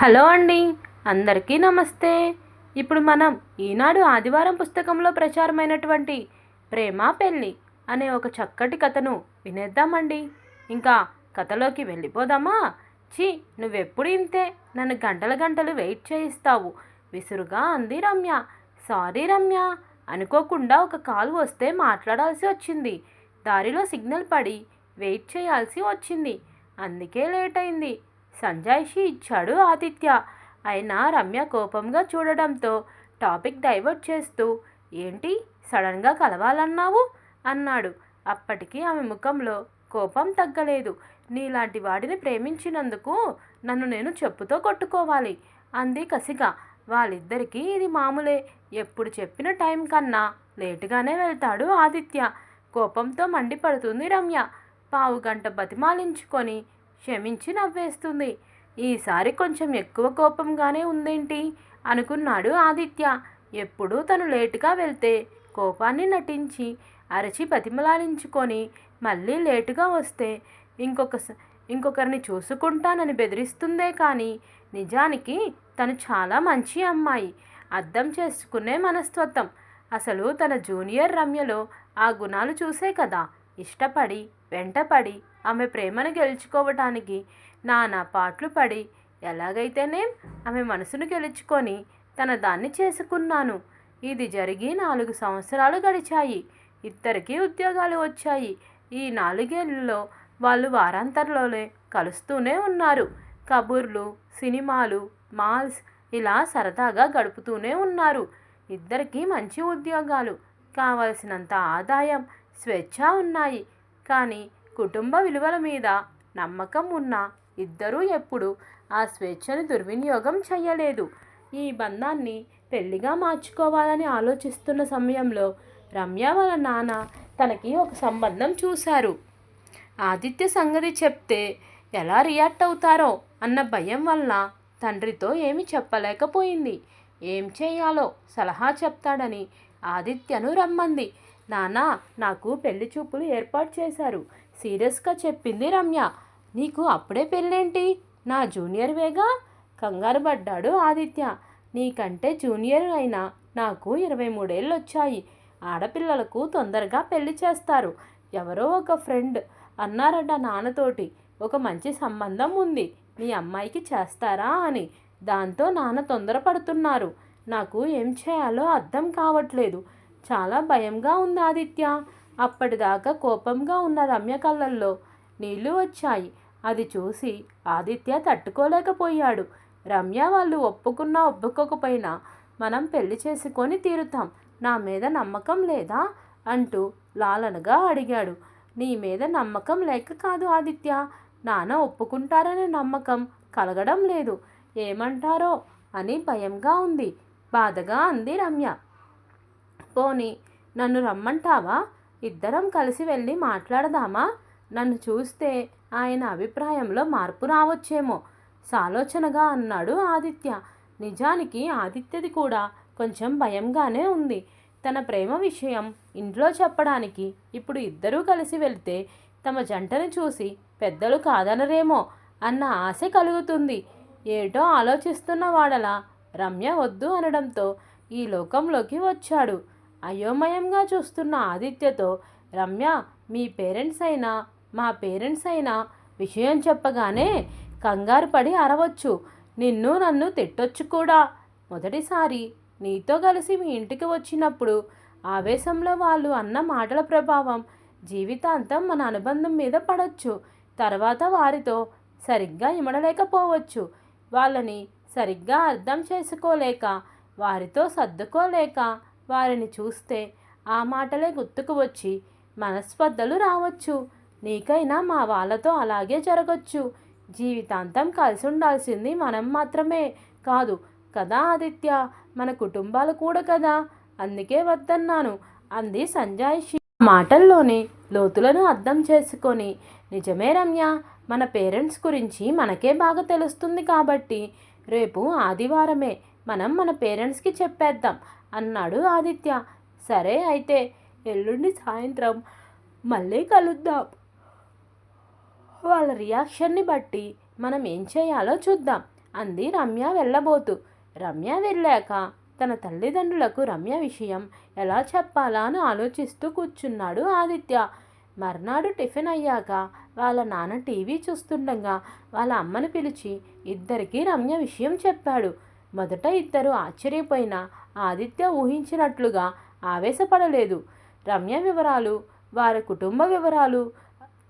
Hello అండి అందరికీ నమస్తే. ఇప్పుడు మనం ఈనాడు ఆదివారం పుస్తకంలో ప్రచారమైనటువంటి ప్రేమ పెళ్ళి అనే ఒక చక్కటి కథను వినేద్దామండి. ఇంకా కథలోకి వెళ్ళిపోదామా? ఛీ నువ్వెప్పుడు ఇంతే? నన్ను గంటల గంటలు వెయిట్ చేయిస్తావు. విసురుగా అంది రమ్య. సారీ రమ్య అనుకోకుండా ఒక కాల్ వస్తే మాట్లాడాల్సి వచ్చింది. దారిలో సిగ్నల్ పడి వెయిట్ చేయాల్సి వచ్చింది. అందుకే లేట్ అయింది. సంజాయిషి ఇచ్చాడు ఆదిత్య. అయినా రమ్య కోపంగా చూడడంతో టాపిక్ డైవర్ట్ చేస్తూ ఏంటి? సడన్గా కలవాలన్నావు? అన్నాడు. అప్పటికి ఆమె ముఖంలో కోపం తగ్గలేదు. నీలాంటి వాడిని ప్రేమించినందుకు నన్ను నేను చెప్పుతో కొట్టుకోవాలి అంది కసిగా. వాళ్ళిద్దరికీ ఇది మామూలే. ఎప్పుడు చెప్పిన టైం కన్నా లేటుగానే వెళ్తాడు ఆదిత్య. కోపంతో మండిపడుతుంది రమ్య. పావు గంట బతిమాలించుకొని క్షమించి నవ్వేస్తుంది. ఈసారి కొంచెం ఎక్కువ కోపంగానే ఉందేంటి? అనుకున్నాడు ఆదిత్య. ఎప్పుడూ తను లేటుగా వెళ్తే కోపాన్ని నటించి అరచి బతిమలాడించుకొని మళ్ళీ లేటుగా వస్తే ఇంకొక ఇంకొకరిని చూసుకుంటానని బెదిరిస్తుందే కానీ నిజానికి తను చాలా మంచి అమ్మాయి. అర్థం చేసుకునే మనస్తత్వం. అసలు తన జూనియర్ రమ్యలో ఆ గుణాలు చూసే కదా. ఇష్టపడి వెంటపడి ఆమె ప్రేమను గెలుచుకోవటానికి నానా పాటలు పడి ఎలాగైతేనే ఆమె మనసును గెలుచుకొని తన దాన్ని చేసుకున్నాను. ఇది జరిగి నాలుగు సంవత్సరాలు గడిచాయి. ఇద్దరికీ ఉద్యోగాలు వచ్చాయి. ఈ నాలుగేళ్ళలో వాళ్ళు వారాంతంలోనే కలుస్తూనే ఉన్నారు. కబుర్లు సినిమాలు మాల్స్ ఇలా సరదాగా గడుపుతూనే ఉన్నారు. ఇద్దరికీ మంచి ఉద్యోగాలు కావలసినంత ఆదాయం స్వేచ్ఛ ఉన్నాయి. కానీ కుటుంబ విలువల మీద నమ్మకం ఉన్న ఇద్దరూ ఎప్పుడు ఆ స్వేచ్ఛను దుర్వినియోగం చేయలేదు ఈ బంధాన్ని పెళ్ళిగా మార్చుకోవాలని ఆలోచిస్తున్న సమయంలో రమ్య వాళ్ళ నాన్న తనకి ఒక సంబంధం చూశారు. ఆదిత్య సంగతి చెప్తే ఎలా రియాక్ట్ అవుతారో అన్న భయం వల్ల తండ్రితో ఏమి చెప్పలేకపోయింది. ఏం చేయాలో సలహా చెప్తాడని ఆదిత్యను రమ్మంది. నానా నాకు పెళ్ళి చూపులు ఏర్పాటు చేశారు. సీరియస్గా చెప్పింది రమ్య. నీకు అప్పుడే పెళ్ళేంటి? నా జూనియర్ వేగా? కంగారు పడ్డాడు ఆదిత్య. నీకంటే జూనియర్ అయినా నాకు ఇరవై మూడేళ్ళు వచ్చాయి ఆడపిల్లలకు తొందరగా పెళ్ళి చేస్తారు. ఎవరో ఒక ఫ్రెండ్ అన్నారట నాన్నతోటి. ఒక మంచి సంబంధం ఉంది. మీ అమ్మాయికి చేస్తారా అని. దాంతో నాన్న తొందరపడుతున్నారు. నాకు ఏం చేయాలో అర్థం కావట్లేదు. చాలా భయంగా ఉంది ఆదిత్య. అప్పటిదాకా కోపంగా ఉన్న రమ్య కళ్ళల్లో నీళ్ళు వచ్చాయి. అది చూసి ఆదిత్య తట్టుకోలేకపోయాడు. రమ్య వాళ్ళు ఒప్పుకున్నా ఒప్పుకోకపోయినా మనం పెళ్ళి చేసుకొని తీరుతాం. నా మీద నమ్మకం లేదా? అంటూ లాలనగా అడిగాడు. నీ మీద నమ్మకం లేక కాదు ఆదిత్య. నాన్న ఒప్పుకుంటారనే నమ్మకం కలగడం లేదు. ఏమంటారో అని భయంగా ఉంది. బాధగా అంది రమ్య. పోనీ నన్ను రమ్మంటావా? ఇద్దరం కలిసి వెళ్ళి మాట్లాడదామా? నన్ను చూస్తే ఆయన అభిప్రాయంలో మార్పు రావచ్చేమో. సాలోచనగా అన్నాడు ఆదిత్య. నిజానికి ఆదిత్యది కూడా కొంచెం భయంగానే ఉంది. తన ప్రేమ విషయం ఇంట్లో చెప్పడానికి ఇప్పుడు ఇద్దరూ కలిసి వెళ్తే తమ జంటను చూసి పెద్దలు కాదనరేమో అన్న ఆశ కలుగుతుంది. ఏటో ఆలోచిస్తున్న వాడలా రమ్య వద్దు అనడంతో ఈ లోకంలోకి వచ్చాడు. అయోమయంగా చూస్తున్న ఆదిత్యతో రమ్య మీ పేరెంట్స్ అయినా మా పేరెంట్స్ అయినా విషయం చెప్పగానే కంగారు పడి అరవచ్చు. నిన్ను నన్ను తిట్టొచ్చు కూడా. మొదటిసారి నీతో కలిసి మీ ఇంటికి వచ్చినప్పుడు ఆవేశంలో వాళ్ళు అన్న మాటల ప్రభావం జీవితాంతం మన అనుబంధం మీద పడవచ్చు తర్వాత వారితో సరిగ్గా ఇమడలేకపోవచ్చు. వాళ్ళని సరిగ్గా అర్థం చేసుకోలేక వారితో సర్దుకోలేక వారిని చూస్తే ఆ మాటలే గుర్తుకు వచ్చి మనస్పర్ధలు రావచ్చు. నీకైనా మా వాళ్ళతో అలాగే జరగచ్చు. జీవితాంతం కలిసి ఉండాల్సింది మనం మాత్రమే కాదు కదా ఆదిత్య? మన కుటుంబాలు కూడా కదా. అందుకే వద్దన్నాను. అంది సంజాయిషి. మాటల్లోని లోతులను అర్థం చేసుకొని నిజమే రమ్య మన పేరెంట్స్ గురించి మనకే బాగా తెలుస్తుంది కాబట్టి రేపు ఆదివారమే మనం మన పేరెంట్స్కి చెప్పేద్దాం. అన్నాడు ఆదిత్య. సరే అయితే ఎల్లుండి సాయంత్రం మళ్ళీ కలుద్దాం. వాళ్ళ రియాక్షన్ని బట్టి మనం ఏం చేయాలో చూద్దాం అంది రమ్య వెళ్ళబోతూ. రమ్య వెళ్ళాక తన తల్లిదండ్రులకు రమ్య విషయం ఎలా చెప్పాలా అని ఆలోచిస్తూ కూర్చున్నాడు ఆదిత్య. మర్నాడు టిఫిన్ అయ్యాక వాళ్ళ నాన్న టీవీ చూస్తుండగా వాళ్ళ అమ్మని పిలిచి ఇద్దరికీ రమ్య విషయం చెప్పాడు. మొదట ఇద్దరు ఆశ్చర్యపోయిన ఆదిత్య ఊహించినట్లుగా ఆవేశపడలేదు. రమ్య వివరాలు వారి కుటుంబ వివరాలు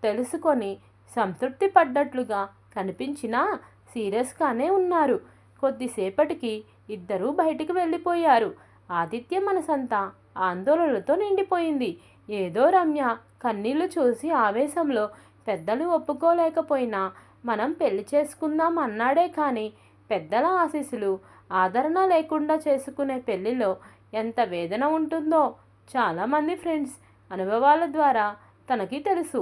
తెలుసుకొని సంతృప్తి పడ్డట్లుగా కనిపించినా సీరియస్గానే ఉన్నారు. కొద్దిసేపటికి ఇద్దరూ బయటికి వెళ్ళిపోయారు. ఆదిత్య మనసంతా ఆందోళనలతో నిండిపోయింది. ఏదో రమ్య కన్నీళ్ళు చూసి ఆవేశంలో పెద్దలు ఒప్పుకోలేకపోయినా మనం పెళ్ళి చేసుకుందాం అన్నాడే కానీ పెద్దల ఆశీస్సులు ఆదరణ లేకుండా చేసుకునే పెళ్ళిలో ఎంత వేదన ఉంటుందో చాలామంది ఫ్రెండ్స్ అనుభవాల ద్వారా తనకి తెలుసు.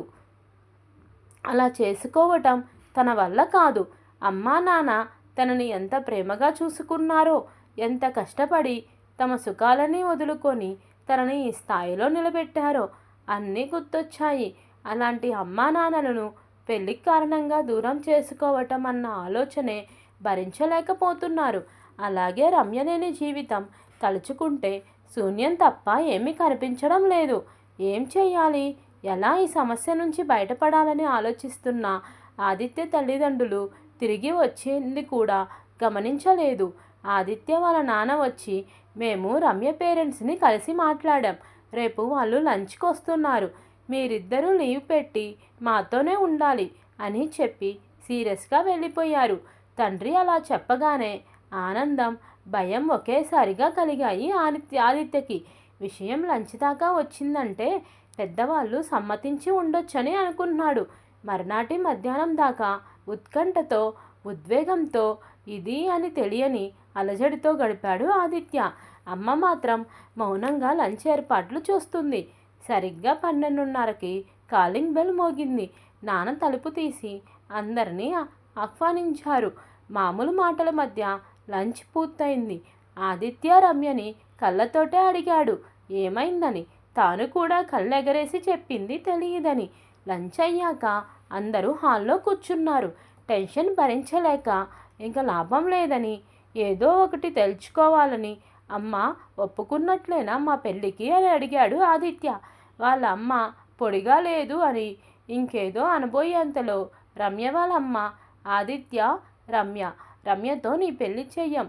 అలా చేసుకోవటం తన వల్ల కాదు. అమ్మా నాన్న తనని ఎంత ప్రేమగా చూసుకున్నారో ఎంత కష్టపడి తమ సుఖాలని వదులుకొని తనని ఈ స్థాయిలో నిలబెట్టారో అన్నీ గుర్తొచ్చాయి. అలాంటి అమ్మా నాన్నలను పెళ్ళికి కారణంగా దూరం చేసుకోవటం అన్న ఆలోచనే భరించలేకపోతున్నారు. అలాగే రమ్యలేని జీవితం. తలుచుకుంటే శూన్యం తప్ప ఏమీ కనిపించడం లేదు. ఏం చేయాలి ఎలా ఈ సమస్య నుంచి బయటపడాలని ఆలోచిస్తున్న ఆదిత్య తల్లిదండ్రులు. తిరిగి వచ్చింది కూడా గమనించలేదు. ఆదిత్య వాళ్ళ నాన్న వచ్చి మేము రమ్య పేరెంట్స్ని కలిసి మాట్లాడాం. రేపు వాళ్ళు లంచ్కి వస్తున్నారు మీరిద్దరూ లీవ్ పెట్టి మాతోనే ఉండాలి అని చెప్పి సీరియస్గా వెళ్ళిపోయారు. తండ్రి అలా చెప్పగానే ఆనందం భయం ఒకేసారిగా కలిగాయి ఆదిత్య ఆదిత్యకి. విషయం లంచ్ దాకా వచ్చిందంటే పెద్దవాళ్ళు సమ్మతించి ఉండొచ్చని అనుకున్నాడు మర్నాటి మధ్యాహ్నం దాకా ఉత్కంఠతో ఉద్వేగంతో ఇది అని తెలియని అలజడితో గడిపాడు ఆదిత్య. అమ్మ మాత్రం మౌనంగా లంచ్ ఏర్పాట్లు చూస్తుంది. సరిగ్గా పన్నెండున్నరకి కాలింగ్ బెల్ మోగింది. నాన్న తలుపు తీసి అందరినీ ఆహ్వానించారు. మామూలు మాటల మధ్య లంచ్ పూర్తయింది. ఆదిత్య రమ్యని కళ్ళతోటే అడిగాడు. ఏమైందని? తాను కూడా కళ్ళెగరేసి చెప్పింది తెలియదని. లంచ్ అయ్యాక అందరూ హాల్లో కూర్చున్నారు. టెన్షన్ భరించలేక ఇంకా లాభం లేదని ఏదో ఒకటి తెలుసుకోవాలని అమ్మ ఒప్పుకున్నట్లేనా మా పెళ్ళికి అని అడిగాడు ఆదిత్య. వాళ్ళ అమ్మ పొడిగా లేదు అని ఇంకేదో అనబోయేంతలో రమ్య వాళ్ళ అమ్మ ఆదిత్య రమ్య రమ్యతో నీ పెళ్ళి చెయ్యం.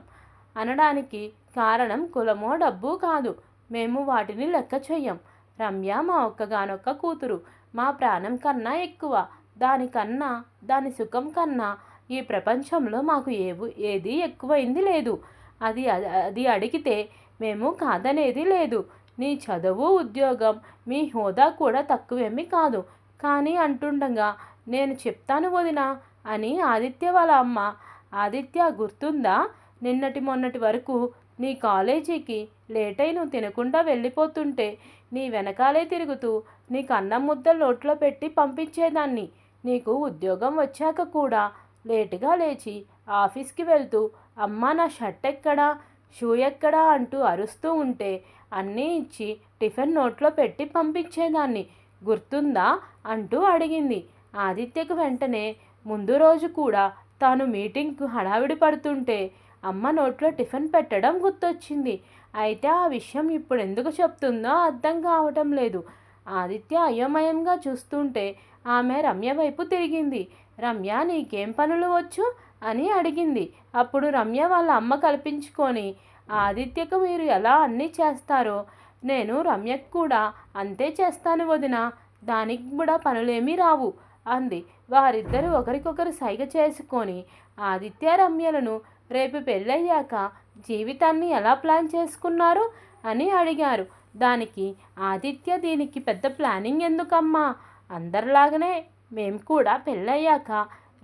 అనడానికి కారణం కులమో డబ్బు కాదు. మేము వాటిని లెక్క చెయ్యం. రమ్య మా ఒక్కగానొక్క కూతురు. మా ప్రాణం కన్నా ఎక్కువ. దానికన్నా దాని సుఖం కన్నా ఈ ప్రపంచంలో మాకు ఏవు ఏది ఎక్కువైంది లేదు. అది అది అడిగితే మేము కాదనేది లేదు. నీ చదువు ఉద్యోగం మీ హోదా కూడా తక్కువేమీ కాదు. కానీ అంటుండగా నేను చెప్తాను వదినా అని ఆదిత్య వాళ్ళ అమ్మ ఆదిత్య గుర్తుందా? నిన్నటి మొన్నటి వరకు నీ కాలేజీకి లేట్ అయి నువ్వు తినకుండా వెళ్ళిపోతుంటే నీ వెనకాలే తిరుగుతూ నీకు అన్నం ముద్ద నోట్లో పెట్టి పంపించేదాన్ని. నీకు ఉద్యోగం వచ్చాక కూడా లేటుగా లేచి ఆఫీస్కి వెళ్తూ అమ్మ నా షర్ట్ ఎక్కడా షూ ఎక్కడా అంటూ అరుస్తూ ఉంటే అన్నీ ఇచ్చి టిఫిన్ నోట్లో పెట్టి పంపించేదాన్ని. గుర్తుందా? అంటూ అడిగింది. ఆదిత్యకు వెంటనే ముందు రోజు కూడా తాను మీటింగ్కు హడావిడి పడుతుంటే అమ్మ నోట్లో టిఫిన్ పెట్టడం గుర్తొచ్చింది. అయితే ఆ విషయం ఇప్పుడు ఎందుకు చెప్తుందో అర్థం కావటం లేదు. ఆదిత్య అయోమయంగా చూస్తుంటే ఆమె రమ్య వైపు తిరిగింది. రమ్య నీకేం పనులు వచ్చు? అని అడిగింది. అప్పుడు రమ్య వాళ్ళ అమ్మ కల్పించుకొని ఆదిత్యకు మీరు ఎలా అన్నీ చేస్తారో నేను రమ్యకు కూడా అంతే చేస్తాను వదిన. దానికి కూడా పనులేమీ రావు. అంది. వారిద్దరూ ఒకరికొకరు సైగ చేసుకొని ఆదిత్య రమ్యలను రేపు పెళ్ళయ్యాక జీవితాన్ని ఎలా ప్లాన్ చేసుకున్నారు అని అడిగారు. దానికి ఆదిత్య దీనికి పెద్ద ప్లానింగ్ ఎందుకమ్మా? అందరిలాగానే మేము కూడా పెళ్ళయ్యాక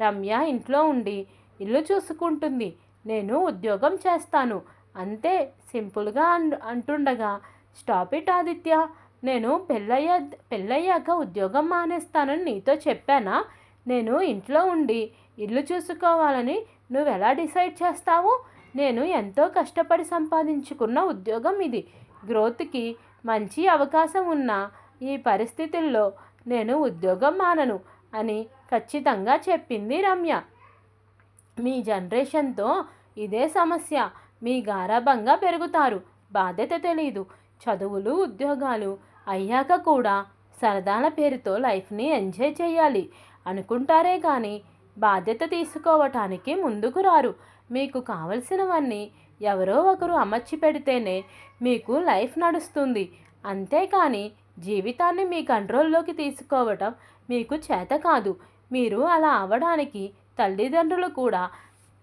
రమ్య ఇంట్లో ఉండి ఇల్లు చూసుకుంటుంది. నేను ఉద్యోగం చేస్తాను. అంతే సింపుల్గా అంటుండగా స్టాప్ ఇట్ ఆదిత్య. నేను పెళ్ళయ్యా పెళ్ళయ్యాక ఉద్యోగం మానేస్తానని నీతో చెప్పానా? నేను ఇంట్లో ఉండి ఇల్లు చూసుకోవాలని నువ్వు ఎలా డిసైడ్ చేస్తావు? నేను ఎంతో కష్టపడి సంపాదించుకున్న ఉద్యోగం ఇది. గ్రోత్కి మంచి అవకాశం ఉన్న ఈ పరిస్థితుల్లో నేను ఉద్యోగం మానను అని ఖచ్చితంగా చెప్పింది రమ్య. మీ జనరేషన్తో ఇదే సమస్య. మీ గారాబంగా పెరుగుతారు. బాధ్యత తెలీదు. చదువులు ఉద్యోగాలు అయ్యాక కూడా సరదాల పేరుతో లైఫ్ని ఎంజాయ్ చేయాలి అనుకుంటారే కానీ బాధ్యత తీసుకోవటానికి ముందుకు రారు. మీకు కావలసినవన్నీ ఎవరో ఒకరు అమర్చి పెడితేనే మీకు లైఫ్ నడుస్తుంది. అంతేకాని జీవితాన్ని మీ కంట్రోల్లోకి తీసుకోవటం మీకు చేత కాదు. మీరు అలా అవ్వడానికి తల్లిదండ్రులు కూడా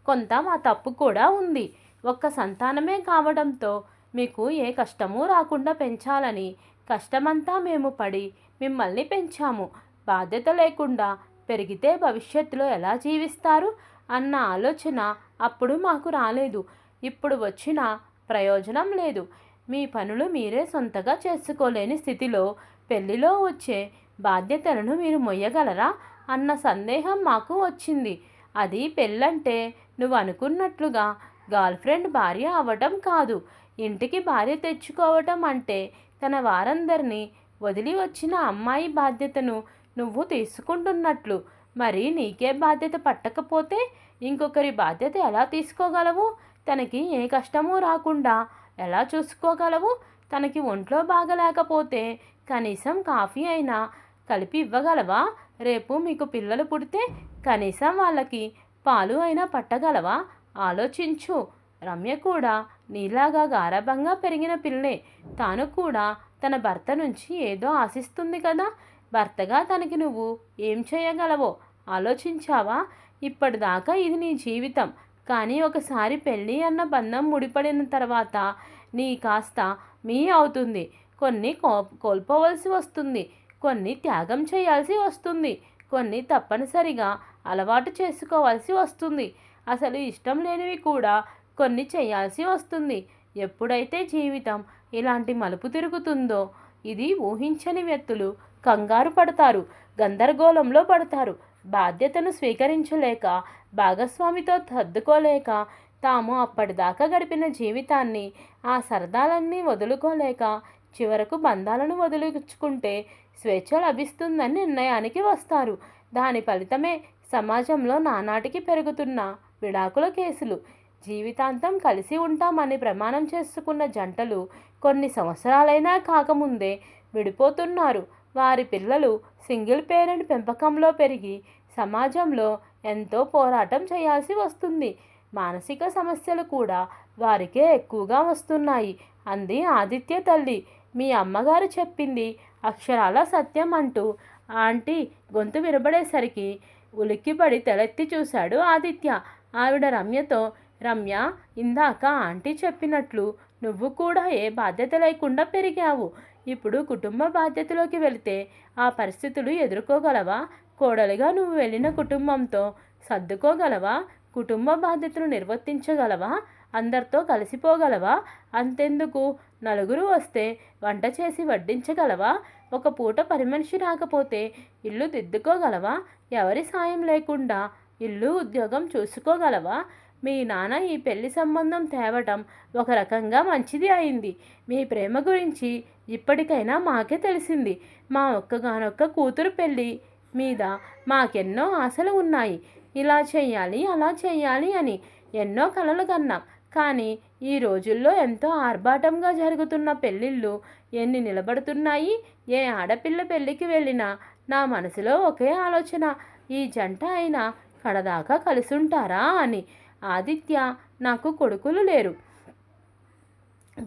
కొంత మా తప్పు కూడా ఉంది. ఒక్క సంతానమే కావడంతో మీకు ఏ కష్టమూ రాకుండా పెంచాలని కష్టమంతా మేము పడి మిమ్మల్ని పెంచాము. బాధ్యత లేకుండా పెరిగితే భవిష్యత్తులో ఎలా జీవిస్తారు? అన్న ఆలోచన అప్పుడు మాకు రాలేదు. ఇప్పుడు వచ్చిన ప్రయోజనం లేదు. మీ పనులు మీరే సొంతగా చేసుకోలేని స్థితిలో పెళ్ళిలో వచ్చే బాధ్యతలను మీరు మొయ్యగలరా? అన్న సందేహం మాకు వచ్చింది. అది పెళ్ళంటే నువ్వు అనుకున్నట్లుగా గర్ల్ ఫ్రెండ్ భార్య అవ్వటం కాదు. ఇంటికి భార్య తెచ్చుకోవటం అంటే తన వారందరినీ వదిలి వచ్చిన అమ్మాయి బాధ్యతను నువ్వు తీసుకుంటున్నట్లు. మరి నీకే బాధ్యత పట్టకపోతే ఇంకొకరి బాధ్యత ఎలా తీసుకోగలవు? తనకి ఏ కష్టమూ రాకుండా ఎలా చూసుకోగలవు? తనకి ఒంట్లో బాగలేకపోతే కనీసం కాఫీ అయినా కలిపి ఇవ్వగలవా? రేపు మీకు పిల్లలు పుడితే కనీసం వాళ్ళకి పాలు అయినా పట్టగలవా? ఆలోచించు. రమ్య కూడా నీలాగా గారాభంగా పెరిగిన పిల్లే తాను కూడా తన భర్త నుంచి ఏదో ఆశిస్తుంది కదా. భర్తగా తనకి నువ్వు ఏం చేయగలవో ఆలోచించావా? ఇప్పటిదాకా ఇది నీ జీవితం. కానీ ఒకసారి పెళ్ళి అన్న బంధం ముడిపడిన తర్వాత నీ కాస్త మీ అవుతుంది. కొన్ని కో కోల్పోవలసి వస్తుంది. కొన్ని త్యాగం చేయాల్సి వస్తుంది. కొన్ని తప్పనిసరిగా అలవాటు చేసుకోవాల్సి వస్తుంది. అసలు ఇష్టం లేనివి కూడా కొన్ని చేయాల్సి వస్తుంది. ఎప్పుడైతే జీవితం ఇలాంటి మలుపు తిరుగుతుందో ఇది ఊహించని వ్యక్తులు కంగారు పడతారు గందరగోళంలో పడతారు. బాధ్యతను స్వీకరించలేక భాగస్వామితో సర్దుకోలేక తాము అప్పటిదాకా గడిపిన జీవితాన్ని ఆ సరదాలన్నీ వదులుకోలేక చివరకు బంధాలను వదిలించుకుంటే స్వేచ్ఛ లభిస్తుందని నిర్ణయానికి వస్తారు. దాని ఫలితమే సమాజంలో నానాటికి పెరుగుతున్న విడాకుల కేసులు. జీవితాంతం కలిసి ఉంటామని ప్రమాణం చేసుకున్న జంటలు కొన్ని సంవత్సరాలైనా కాకముందే విడిపోతున్నారు. వారి పిల్లలు సింగిల్ పేరెంట్ పెంపకంలో పెరిగి సమాజంలో ఎంతో పోరాటం చేయాల్సి వస్తుంది. మానసిక సమస్యలు కూడా వారికే ఎక్కువగా వస్తున్నాయి. అంది ఆదిత్య తల్లి. మీ అమ్మగారు చెప్పింది అక్షరాల సత్యం అంటూ ఆంటీ గొంతు వినబడేసరికి ఉలిక్కిపడి తలెత్తి చూశాడు ఆదిత్య. ఆవిడ రమ్యతో రమ్య ఇందాక ఆంటీ చెప్పినట్లు నువ్వు కూడా ఏ బాధ్యత లేకుండా పెరిగావు. ఇప్పుడు కుటుంబ బాధ్యతలోకి వెళితే ఆ పరిస్థితులు ఎదుర్కోగలవా? కోడలిగా నువ్వు వెళ్ళిన కుటుంబంతో సర్దుకోగలవా? కుటుంబ బాధ్యతలు నిర్వర్తించగలవా? అందరితో కలిసిపోగలవా? అంతెందుకు? నలుగురు వస్తే వంట చేసి వడ్డించగలవా? ఒక పూట పని మనిషి రాకపోతే ఇల్లు దిద్దుకోగలవా? ఎవరి సాయం లేకుండా ఇల్లు ఉద్యోగం చూసుకోగలవా? మీ నాన్న ఈ పెళ్ళి సంబంధం తేవటం ఒక రకంగా మంచిది అయింది. మీ ప్రేమ గురించి ఇప్పటికైనా మాకే తెలిసింది. మా ఒక్కగానొక్క కూతురు పెళ్ళి మీద మాకెన్నో ఆశలు ఉన్నాయి. ఇలా చేయాలి అలా చేయాలి అని ఎన్నో కలలు కన్నాం. కానీ ఈ రోజుల్లో ఎంతో ఆర్భాటంగా జరుగుతున్న పెళ్ళిళ్ళు ఎన్ని నిలబడుతున్నాయి? ఏ ఆడపిల్ల పెళ్ళికి వెళ్ళినా నా మనసులో ఒకే ఆలోచన ఈ జంట అయినా కడదాకా కలిసుంటారా అని ఆదిత్య నాకు కొడుకులు లేరు.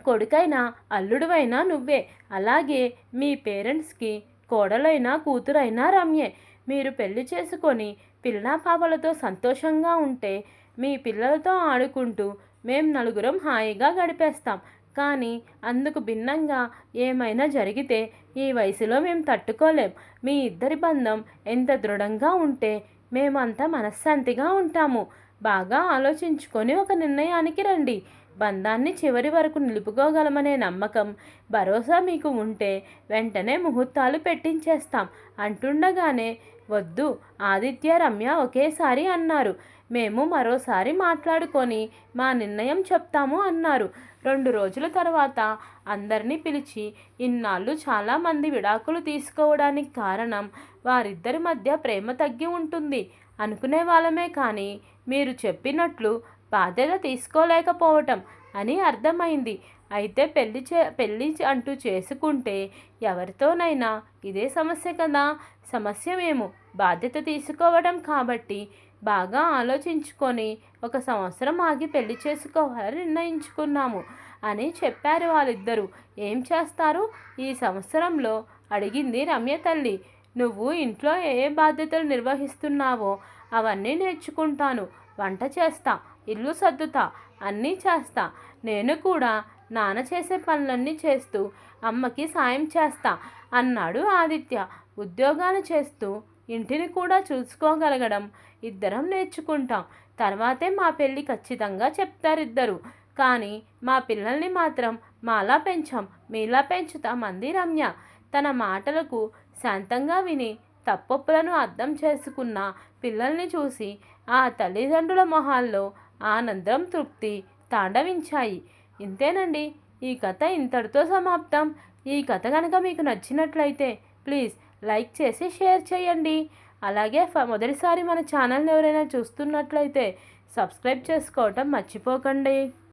కొడుకైనా అల్లుడువైనా నువ్వే. అలాగే మీ పేరెంట్స్కి కోడలైనా కూతురైనా రమ్యే. మీరు పెళ్ళి చేసుకొని పిల్లా పాపలతో సంతోషంగా ఉంటే మీ పిల్లలతో ఆడుకుంటూ మేం నలుగురం హాయిగా గడిపేస్తాం. కానీ అందుకు భిన్నంగా ఏమైనా జరిగితే ఈ వయసులో మేము తట్టుకోలేం. మీ ఇద్దరి బంధం ఎంత దృఢంగా ఉంటే మేమంతా మనశ్శాంతిగా ఉంటాము. బాగా ఆలోచించుకొని ఒక నిర్ణయానికి రండి. బంధాన్ని చివరి వరకు నిలుపుకోగలమనే నమ్మకం భరోసా మీకు ఉంటే వెంటనే ముహూర్తాలు పెట్టించేస్తాం. అంటుండగానే వద్దు ఆదిత్య రమ్య ఒకేసారి అన్నారు. మేము మరోసారి మాట్లాడుకొని మా నిర్ణయం చెప్తాము అన్నారు. రెండు రోజుల తర్వాత అందరినీ పిలిచి ఇన్నాళ్ళు చాలామంది విడాకులు తీసుకోవడానికి కారణం వారిద్దరి మధ్య ప్రేమ తగ్గి ఉంటుంది అనుకునే వాళ్ళమే కానీ మీరు చెప్పినట్లు బాధ్యత తీసుకోలేకపోవటం అని అర్థమైంది. అయితే పెళ్ళి చే పెళ్ళి అంటూ చేసుకుంటే ఎవరితోనైనా ఇదే సమస్య కదా. సమస్య మేము బాధ్యత తీసుకోవడం కాబట్టి బాగా ఆలోచించుకొని ఒక సంవత్సరం ఆగి పెళ్ళి చేసుకోవాలని నిర్ణయించుకున్నాము అని చెప్పారు వాళ్ళిద్దరూ. ఏం చేస్తారు? ఈ సంవత్సరంలో అడిగింది రమ్య తల్లి. నువ్వు ఇంట్లో ఏ బాధ్యతలు నిర్వహిస్తున్నావో అవన్నీ నేర్చుకుంటాను. వంట చేస్తా ఇల్లు సర్దుతా అన్నీ చేస్తా. నేను కూడా నాన్న చేసే పనులన్నీ చేస్తూ అమ్మకి సాయం చేస్తా అన్నాడు ఆదిత్య. ఉద్యోగాలు చేస్తూ ఇంటిని కూడా చూసుకోగలగడం ఇద్దరం నేర్చుకుంటాం. తర్వాతే మా పెళ్ళి ఖచ్చితంగా చెప్తారిద్దరు. కానీ మా పిల్లల్ని మాత్రం మాలా పెంచాం మీలా పెంచుతామంది రమ్య. తన మాటలకు శాంతంగా విని తప్పొప్పులను అర్థం చేసుకున్న పిల్లల్ని చూసి ఆ తల్లిదండ్రుల మొహాల్లో ఆనందం తృప్తి తాండవించాయి. ఇంతేనండి. ఈ కథ ఇంతటితో సమాప్తం. ఈ కథ కనుక మీకు నచ్చినట్లయితే ప్లీజ్ లైక్ చేసి షేర్ చేయండి. అలాగే ఫ- మొదటిసారి మన ఛానల్ని ఎవరైనా చూస్తున్నట్లయితే సబ్స్క్రైబ్ చేసుకోవటం మర్చిపోకండి.